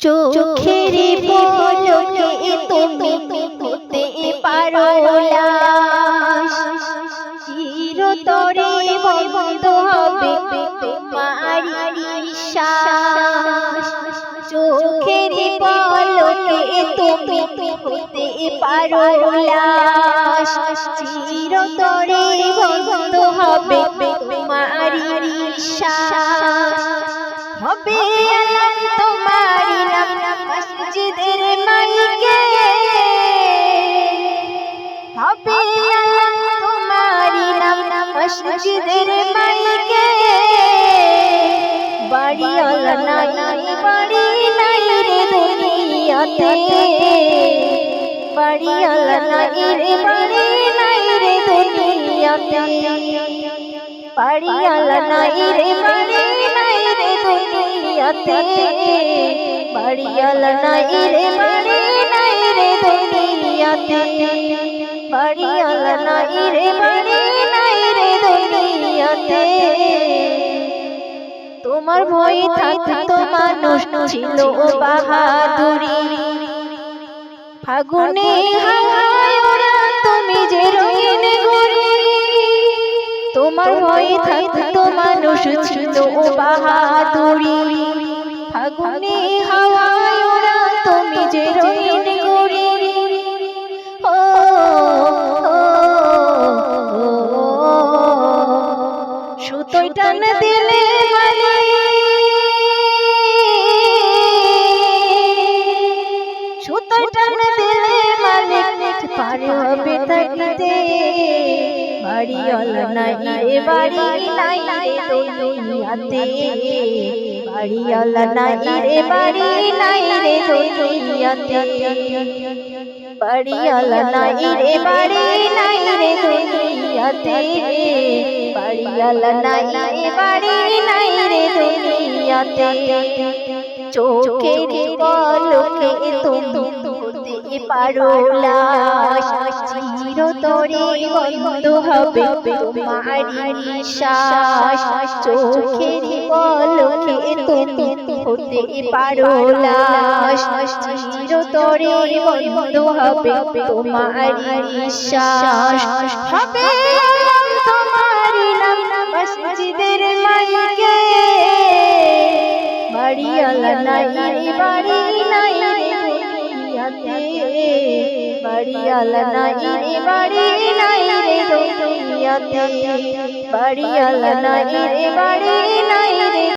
চোখের পলকে তুমি হতে পারো চিরতরে বন্ধ হবে তোমার চোখের পলকে তুমি হতে পারো চিরতরে বন্ধ হবে তোমার হবে মসজিদের মাইকে বাড়ি নাই বাড়ি নাই রে দুনিয়াতে। বাড়ি নাই রে, বাড়ি নাই রে দুনিয়াতে। বাড়ি নাই রে, বাড়ি নাই রে দুনিয়াতে। বাড়ি নাই রে, বাড়ি নাই রে দুনিয়াতে। বাড়ি নাই রে, বাড়ি দুনিয়াতে তোমার ভয় থাকতো মানুষ ছিল বাহাদুরি। ফাগুনে তুমি যে রঙিন তোমার ভয় থাকতো মানুষ ছিল বাহাদুরি। ফাগুনে হাওয়ায় সুতোয় টান দিলে মানে টান দিলে মালিক পারে হবে থাকিতে বাড়ি অলা নাই বাড়ি নাই রে দুনিয়াতে। বাড়ি অলা নাই রে বাড়ি নাই রে দুনিয়াতে। বাড়ি অলা নাই রে বাড়ি নাই রে দুনিয়াতে। বাড়ি অলা নাই বাড়ি নাই রে দুনিয়াতে চোখের পলকে তুমি পারো লাশ চিরতরে বন্ধ হবে চোখের পলকে তুমি হতে পারো লাশ চিরতরে বন্ধ হবে মসজিদের বাড়ি বাড়ি নাই বাড়ি আলা নাই রে বাড়ি নাই রে দুনিয়াতে। বাড়ি নাই রে বাড়ি নাই রে